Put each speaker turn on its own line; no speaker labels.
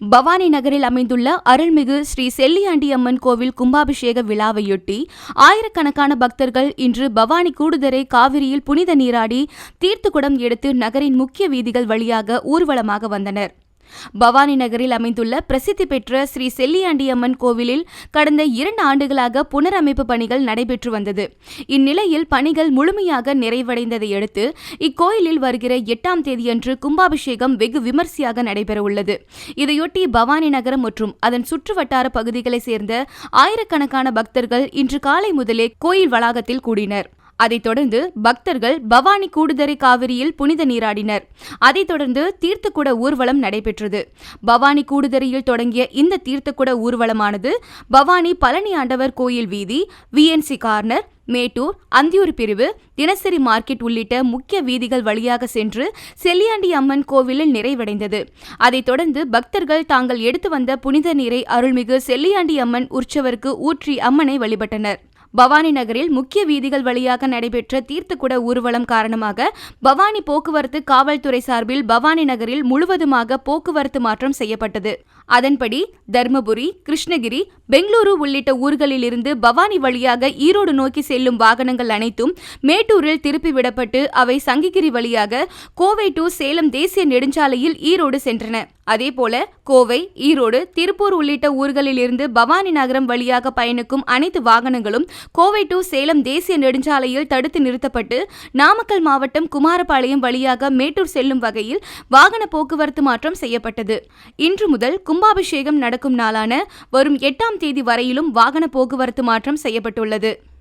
பவானி நகரில் அமைந்துள்ள அருள்மிகு ஸ்ரீ செல்லியாண்டி அம்மன் கோவில் கும்பாபிஷேக விழாவையொட்டி ஆயிரக்கணக்கான பக்தர்கள் இன்று பவானி கூடுதரை காவிரியில் புனித நீராடி தீர்த்துக்குடம் எடுத்து நகரின் முக்கிய வீதிகள் வழியாக ஊர்வலமாக வந்தனர். பவானி நகரில் அமைந்துள்ள பிரசித்தி பெற்ற ஸ்ரீ செல்லியாண்டியம்மன் கோவிலில் கடந்த இரண்டு ஆண்டுகளாக புனரமைப்பு பணிகள் நடைபெற்று வந்தது. இந்நிலையில் பணிகள் முழுமையாக நிறைவடைந்ததை அடுத்து இக்கோயிலில் வருகிற எட்டாம் தேதியன்று கும்பாபிஷேகம் வெகு விமர்சையாக நடைபெறவுள்ளது இதையொட்டி பவானி நகரம் மற்றும் அதன் சுற்றுவட்டார பகுதிகளைச் சேர்ந்த ஆயிரக்கணக்கான பக்தர்கள் இன்று காலை முதலே கோயில் வளாகத்தில் கூடினர். அதைத் தொடர்ந்து பக்தர்கள் பவானி கூடுதரை காவிரியில் புனித நீராடினர். அதைத் தொடர்ந்து தீர்த்தக்குட ஊர்வலம் நடைபெற்றது. பவானி கூடுதரையில் தொடங்கிய இந்த தீர்த்தக்குட ஊர்வலமானது பவானி பழனி ஆண்டவர் கோயில் வீதி விஎன்சி கார்னர் மேட்டூர் அந்தியூர் பிரிவு தினசரி மார்க்கெட் உள்ளிட்ட முக்கிய வீதிகள் வழியாக சென்று செல்லியாண்டி அம்மன் கோவிலில் நிறைவடைந்தது. அதைத் தொடர்ந்து பக்தர்கள் தாங்கள் எடுத்து வந்த புனித நீரை அருள்மிகு செல்லியாண்டி அம்மன் உற்சவருக்கு ஊற்றி அம்மனை வழிபட்டனர். பவானி நகரில் முக்கிய வீதிகள் வழியாக நடைபெற்ற தீர்த்தக்குட ஊர்வலம் காரணமாக பவானி போக்குவரத்து காவல்துறை சார்பில் பவானி நகரில் முழுவதுமாக போக்குவரத்து மாற்றம் செய்யப்பட்டது. அதன்படி தர்மபுரி கிருஷ்ணகிரி பெங்களூரு உள்ளிட்ட ஊர்களிலிருந்து பவானி வழியாக ஈரோடு நோக்கி செல்லும் வாகனங்கள் அனைத்தும் மேட்டூரில் திருப்பி விடப்பட்டு அவை சங்ககிரி வழியாக கோவை டு சேலம் தேசிய நெடுஞ்சாலையில் ஈரோடு சென்றன. அதேபோல கோவை ஈரோடு திருப்பூர் உள்ளிட்ட ஊர்களிலிருந்து பவானி நகரம் வழியாக பயணிக்கும் அனைத்து வாகனங்களும் கோவை டு சேலம் தேசிய நெடுஞ்சாலையில் தடுத்து நிறுத்தப்பட்டு நாமக்கல் மாவட்டம் குமாரபாளையம் வழியாக மேட்டூர் செல்லும் வகையில் வாகன போக்குவரத்து மாற்றம் செய்யப்பட்டது. இன்று முதல் கும்பாபிஷேகம் நடக்கும் நாளான வரும் எட்டாம் தேதி வரையிலும் வாகன போக்குவரத்து மாற்றம் செய்யப்பட்டுள்ளது.